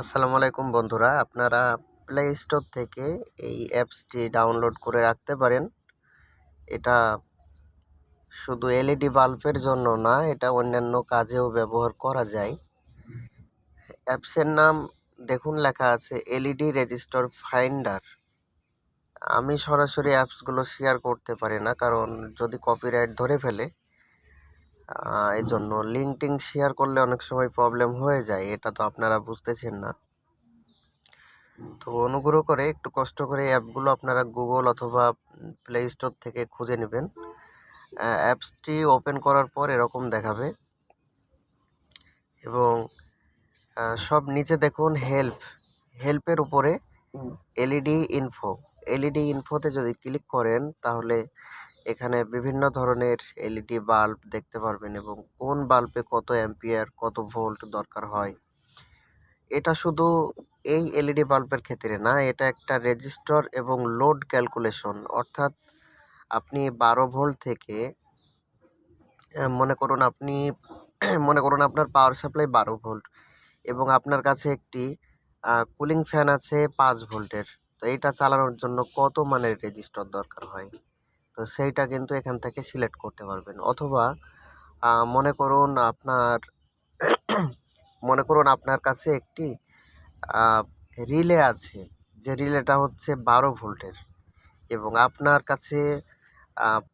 আসসালামু আলাইকুম বন্ধুরা, আপনারা প্লে স্টোর থেকে এই অ্যাপসটি ডাউনলোড করে রাখতে পারেন। এটা শুধু এলইডি বাল্বের জন্য না, এটা অন্যান্য কাজেও ব্যবহার করা যায়। অ্যাপসের নাম দেখুন, লেখা আছে এলইডি রেজিস্টার ফাইন্ডার আমি সরাসরি অ্যাপসগুলো শেয়ার করতে পারি না, কারণ যদি কপিরাইট ধরে ফেলে এই জন্য লিঙ্ক টিঙ্ক শেয়ার করলে অনেক সময় প্রবলেম হয়ে যায় এটা তো আপনারা বুঝতেছেন না। তো অনুগ্রহ করে একটু কষ্ট করে অ্যাপগুলো আপনারা গুগল অথবা প্লে স্টোর থেকে খুঁজে নেবেন। অ্যাপসটি ওপেন করার পর এরকম দেখাবে। এবং সব নিচে দেখুন হেল্প হেল্পের উপরে এলইডি ইনফো এলইডি ইনফোতে যদি ক্লিক করেন তাহলে এখানে বিভিন্ন ধরনের এলইডি বাল্ব দেখতে পারবেন এবং কোন বাল্বে কত অ্যাম্পিয়ার কত ভোল্ট দরকার হয়। এটা শুধু এই এলইডি বাল্বের ক্ষেত্রে না, এটা একটা রেজিস্টর এবং লোড ক্যালকুলেশন অর্থাৎ আপনি বারো ভোল্ট থেকে মনে করুন আপনি, মনে করুন আপনার পাওয়ার সাপ্লাই বারো ভোল্ট এবং আপনার কাছে একটি কুলিং ফ্যান আছে পাঁচ ভোল্টের তো এটা চালানোর জন্য কত মানের রেজিস্টর দরকার হয়? তো সেইটা কিন্তু এখান থেকে সিলেক্ট করতে পারবেন। অথবা মনে করুন আপনার, মনে করুন আপনার কাছে একটি রিলে আছে, যে রিলেটা হচ্ছে বারো ভোল্টের এবং আপনার কাছে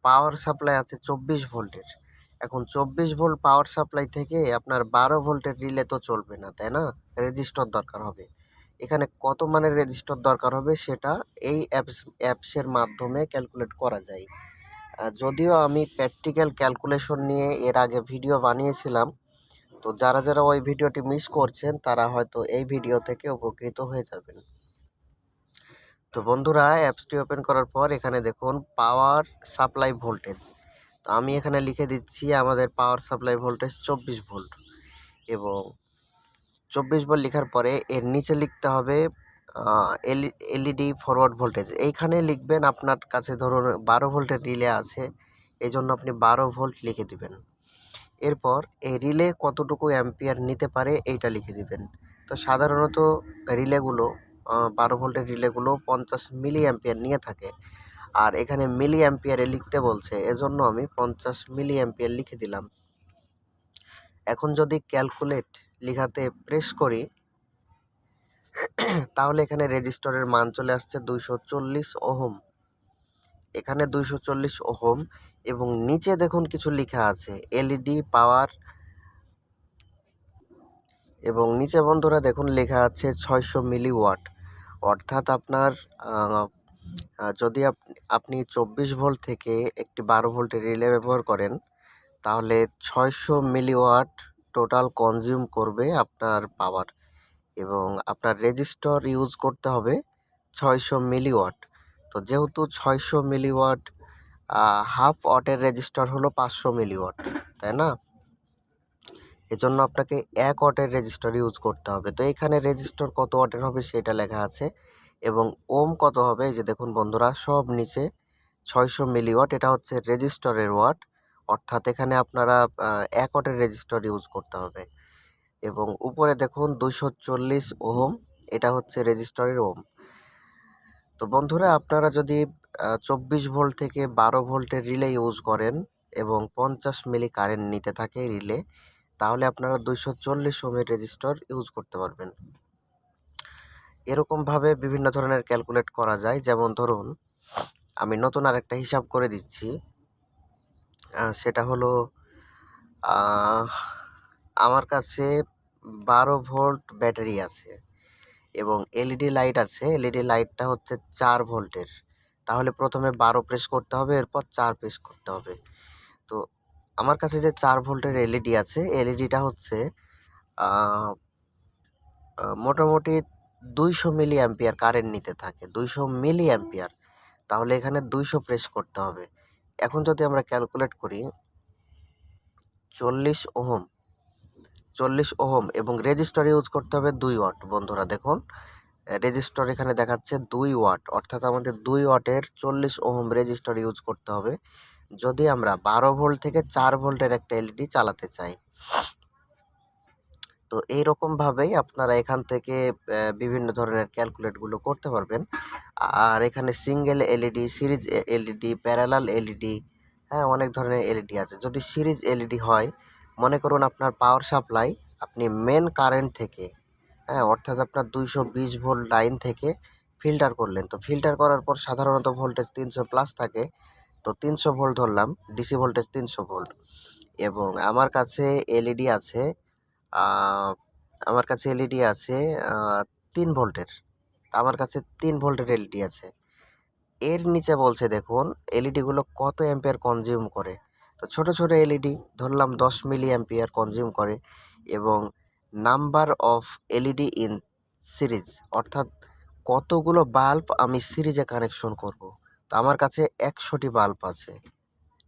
পাওয়ার সাপ্লাই আছে চব্বিশ ভোল্টের। এখন চব্বিশ ভোল্ট পাওয়ার সাপ্লাই থেকে আপনার বারো ভোল্টের রিলে তো চলবে না, তাই না? রেজিস্টর দরকার হবে। এখানে কত মানের রেজিস্টর দরকার হবে সেটা এই অ্যাপস অ্যাপসের মাধ্যমে ক্যালকুলেট করা যায়। যদিও আমি প্র্যাকটিক্যাল ক্যালকুলেশন নিয়ে এর আগে ভিডিও বানিয়েছিলাম, তো যারা যারা ওই ভিডিওটি মিস করছেন, তারা হয়তো এই ভিডিও থেকে উপকৃত হয়ে যাবেন। তো বন্ধুরা অ্যাপসটি ওপেন করার পর এখানে দেখুন পাওয়ার সাপ্লাই ভোল্টেজ তো আমি এখানে লিখে দিচ্ছি, আমাদের পাওয়ার সাপ্লাই ভোল্টেজ চব্বিশ ভোল্ট এবং চব্বিশ ভোল্ট লেখার পরে এর নিচে লিখতে হবে এলইডি ফরওয়ার্ড ভোল্টেজ এইখানে লিখবেন আপনার কাছে ধরুন বারো ভোল্টের রিলে আছে এই জন্য আপনি বারো ভোল্ট লিখে দিবেন। এরপর এই রিলে কতটুকু অ্যাম্পিয়ার নিতে পারে এইটা লিখে দিবেন। তো সাধারণত রিলেগুলো বারো ভোল্টের রিলেগুলো পঞ্চাশ মিলি অ্যাম্পিয়ার নিয়ে থাকে। আর এখানে মিলি অ্যাম্পিয়ারে লিখতে বলছে, এজন্য আমি পঞ্চাশ মিলি অ্যাম্পিয়ার লিখে দিলাম। এখন যদি ক্যালকুলেট লিখাতে প্রেস করি, তাহলে এখানে রেজিস্টরের মান চলে আসছে দুইশো চল্লিশ ওহম। এখানে দুইশো চল্লিশ ওহম এবং নিচে দেখুন কিছু লেখা আছে এলইডি পাওয়ার এবং নিচে বন্ধুরা দেখুন লেখা আছে ছয়শো মিলি ওয়াট অর্থাৎ আপনার যদি আপনি চব্বিশ ভোল্ট থেকে একটি বারো ভোল্টের রিলে ব্যবহার করেন, তাহলে ছয়শো মিলি ওয়াট টোটাল কনজিউম করবে আপনার পাওয়ার এবং আপনার রেজিস্টর ইউজ করতে হবে ছয়শো মিলি ওয়াট তো যেহেতু ছয়শো মিলি ওয়াট হাফ ওয়াটের রেজিস্টার হলো পাঁচশো মিলি ওয়াট তাই না? এজন্য আপনাকে এক ওয়াটের রেজিস্টার ইউজ করতে হবে। তো এখানে রেজিস্টার কত ওয়াটের হবে সেটা লেখা আছে এবং ওম কত হবে? যে দেখুন বন্ধুরা, সব নিচে ছয়শো মিলি ওয়াট এটা হচ্ছে রেজিস্টরের ওয়াট। অর্থাৎ এখানে আপনারা এক ওয়াটের রেজিস্টার ইউজ করতে হবে। এবং উপরে দেখুন দুশো চল্লিশ ওহম, এটা হচ্ছে রেজিস্টারের ওম তো বন্ধুরা, আপনারা যদি চব্বিশ ভোল্ট থেকে বারো ভোল্টের রিলে ইউজ করেন এবং পঞ্চাশ মিলি কারেন্ট নিতে থাকে রিলে তাহলে আপনারা দুইশো চল্লিশ ওমের রেজিস্টার ইউজ করতে পারবেন। এরকমভাবে বিভিন্ন ধরনের ক্যালকুলেট করা যায়। যেমন ধরুন, আমি নতুন আরেকটা হিসাব করে দিচ্ছি। সেটা হলো আমার কাছে বারো ভোল্ট ব্যাটারি আছে এবং এলইডি লাইট আছে। এলইডি লাইটটা হচ্ছে চার ভোল্টের। তাহলে প্রথমে বারো প্রেস করতে হবে, এরপর চার প্রেস করতে হবে। তো আমার কাছে যে চার ভোল্টের এলইডি আছে এলইডিটা হচ্ছে মোটামুটি দুইশো মিলি অ্যাম্পিয়ার কারেন্ট নিতে থাকে, দুইশো মিলি অ্যাম্পিয়ার তাহলে এখানে দুইশো প্রেস করতে হবে। এখন যদি আমরা ক্যালকুলেট করি, চল্লিশ ওহম চল্লিশ ওহম এবং রেজিস্টার ইউজ করতে হবে দুই ওয়াট বন্ধুরা দেখুন রেজিস্টার এখানে দেখাচ্ছে দুই ওয়াট অর্থাৎ আমাদের দুই ওয়াটের চল্লিশ ওহম রেজিস্টার ইউজ করতে হবে। যদি আমরা বারো ভোল্ট থেকে চার ভোল্টের একটা এলইডি চালাতে চাই তো এইরকমভাবেই আপনারা এখান থেকে বিভিন্ন ধরনের ক্যালকুলেটগুলো করতে পারবেন। আর এখানে single LED series LED parallel LED হ্যাঁ অনেক ধরনের এলইডি আছে। যদি সিরিজ এলইডি হয়, মনে করুন আপনার পাওয়ার সাপ্লাই আপনি মেন কারেন্ট থেকে হ্যাঁ অর্থাৎ আপনার দুইশো বিশ ভোল্ট লাইন থেকে ফিল্টার করলেন। তো ফিল্টার করার পর সাধারণত ভোল্টেজ তিনশো প্লাস থাকে। তো তিনশো ভোল্ট ধরলাম ডিসি ভোল্টেজ তিনশো ভোল্ট এবং আমার কাছে এলইডি আছে আমার কাছে এলইডি আছে তিন ভোল্টের। আমার কাছে তিন ভোল্টের এলইডি আছে। এর নিচে বলছে, দেখুন এলইডিগুলো কত অ্যাম্পিয়ার কনজিউম করে। তো ছোট ছোট এলইডি ধরলাম দশ মিলি অ্যাম্পিয়ার কনজিউম করে এবং number of LED in series অর্থাৎ কতগুলো বাল্ব আমি সিরিজে কানেকশন করব। তো আমার কাছে একশোটি বাল্ব আছে,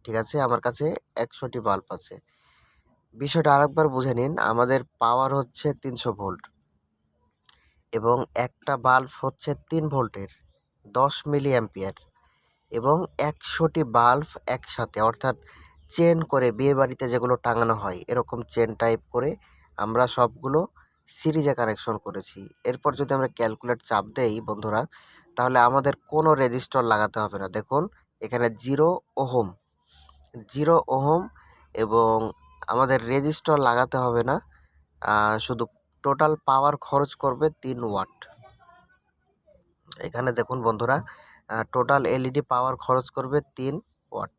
ঠিক আছে? আমার কাছে একশোটি বাল্ব আছে। বিষয়টা আরেকবার বুঝে নিন, আমাদের পাওয়ার হচ্ছে তিনশো ভোল্ট এবং একটা বাল্ব হচ্ছে তিন ভোল্টের দশ মিলি অ্যাম্পিয়ার এবং একশোটি বাল্ব একসাথে, অর্থাৎ চেন করে বিয়ে বাড়িতে যেগুলো টাঙানো হয়, এরকম চেন টাইপ করে আমরা সবগুলো সিরিজে কানেকশন করেছি। এরপর যদি আমরা ক্যালকুলেট চাপ দেই বন্ধুরা, তাহলে আমাদের কোনো রেজিস্টার লাগাতে হবে না। দেখুন, এখানে জিরো ওহম জিরো ওহম এবং আমাদের রেজিস্টার লাগাতে হবে না। শুধু টোটাল পাওয়ার খরচ করবে তিন ওয়াট এখানে দেখুন বন্ধুরা টোটাল এলইডি পাওয়ার খরচ করবে তিন ওয়াট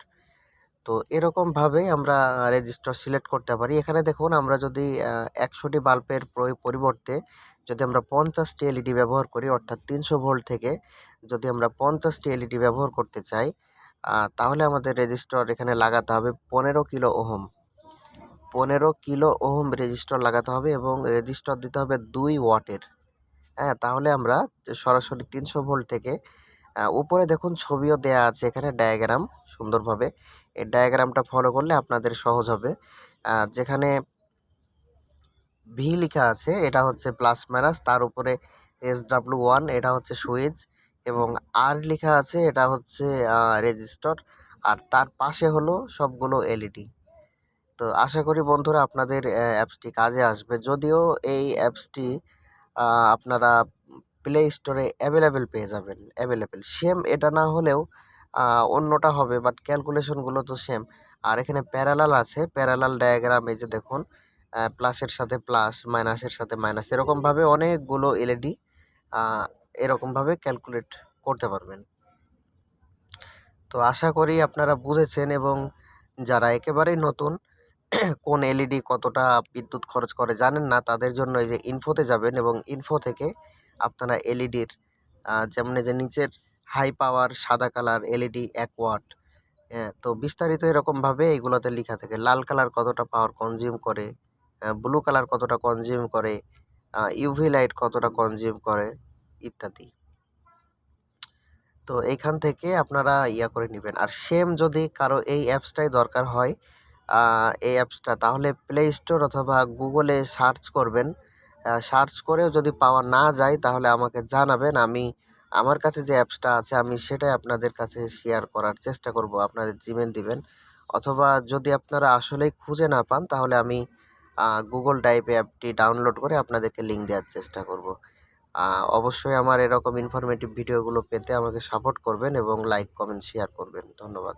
তো এরকমভাবেই আমরা রেজিস্টার সিলেক্ট করতে পারি। এখানে দেখুন আমরা যদি একশোটি বাল্বের পরিবর্তে যদি আমরা পঞ্চাশটি এলইডি ব্যবহার করি, অর্থাৎ তিনশো ভোল্ট থেকে যদি আমরা পঞ্চাশটি এলইডি ব্যবহার করতে চাই তাহলে আমাদের রেজিস্টার এখানে লাগাতে হবে পনেরো কিলো ওহম। পনেরো কিলো ওহম রেজিস্টার লাগাতে হবে এবং রেজিস্টার দিতে হবে দুই ওয়াটের। হ্যাঁ তাহলে আমরা সরাসরি তিনশো ভোল্ট থেকে উপরে দেখুন ছবিও দেয়া আছে এখানে ডায়াগ্রাম সুন্দরভাবে। এই ডায়াগ্রামটা ফলো করলে আপনাদের সহজ হবে। যেখানে ভি লেখা আছে, এটা হচ্ছে প্লাস মাইনাস তার উপরে এস ডাব্লু ওয়ান এটা হচ্ছে সুইচ এবং আর লেখা আছে, এটা হচ্ছে রেজিস্টার, আর তার পাশে হলো সবগুলো এলইডি তো আশা করি বন্ধুরা আপনাদের অ্যাপসটি কাজে আসবে। যদিও এই অ্যাপসটি আপনারা প্লে স্টোরে অ্যাভেলেবেল পেয়ে যাবেন অ্যাভেলেবেল সেম এটা না হলেও অন্যটা হবে বাট ক্যালকুলেশনগুলো তো সেম আর এখানে প্যারালাল আছে প্যারালাল ডায়াগ্রাম এই যে দেখুন প্লাসের সাথে প্লাস মাইনাসের সাথে মাইনাস এরকমভাবে অনেকগুলো এলইডি এরকমভাবে ক্যালকুলেট করতে পারবেন। তো আশা করি আপনারা বুঝেছেন এবং যারা একেবারেই নতুন কোন এলইডি কতটা বিদ্যুৎ খরচ করে জানেন না, তাদের জন্য এই যে ইনফোতে যাবেন এবং ইনফো থেকে আপনারা এলইডির যেমন যে নিচের হাই পাওয়ার সাদা কালার এলইডি এক ওয়াট তো বিস্তারিত এরকমভাবে এইগুলোতে লেখা থাকে। লাল কালার কতটা পাওয়ার কনজিউম করে ব্লু কালার কতটা কনজিউম করে ইউভি লাইট কতটা কনজিউম করে, ইত্যাদি। তো এইখান থেকে আপনারা ইয়া করে নেবেন। আর সেম যদি কারও এই অ্যাপসটাই দরকার হয় এই অ্যাপসটা তাহলে প্লে স্টোর অথবা গুগলে সার্চ করবেন। সার্চ করেও যদি পাওয়া না যায়, তাহলে আমাকে জানাবেন। আমি, আমার কাছে যে অ্যাপসটা আছে, আমি সেটাই আপনাদের কাছে শেয়ার করার চেষ্টা করব। আপনাদের জিমেল দিবেন। অথবা যদি আপনারা আসলেই খুঁজে না পান, তাহলে আমি গুগল ড্রাইভে অ্যাপটি ডাউনলোড করে আপনাদেরকে লিঙ্ক দেওয়ার চেষ্টা করব। অবশ্যই আমার এরকম ইনফরমেটিভ ভিডিওগুলো পেতে আমাকে সাপোর্ট করবেন এবং লাইক কমেন্ট শেয়ার করবেন। ধন্যবাদ।